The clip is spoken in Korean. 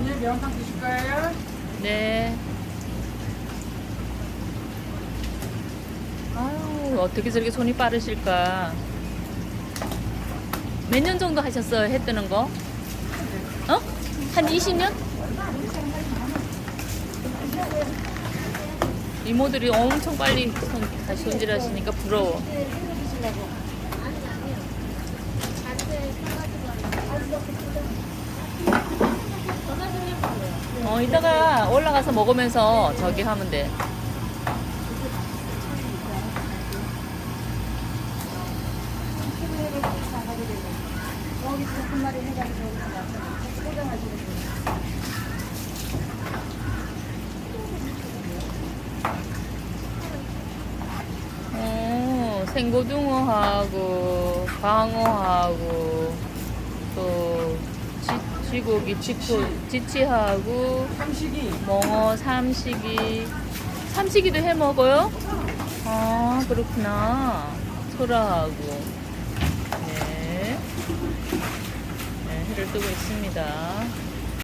언니 매운탕 드실 거예요? 네. 아유, 어떻게 저렇게 손이 빠르실까? 몇 년 정도 하셨어요? 해 뜨는 거? 어? 한 20년? 이모들이 엄청 빨리 손, 다시 손질하시니까 부러워. 어, 이따가 올라가서 먹으면서 저기 하면 돼. 어, 생고등어하고 지, 쥐고기 지코 지치하고 삼식이 멍어 삼식이 삼식이도 해 먹어요? 아 그렇구나 소라하고 네, 네 해를 뜨고 있습니다.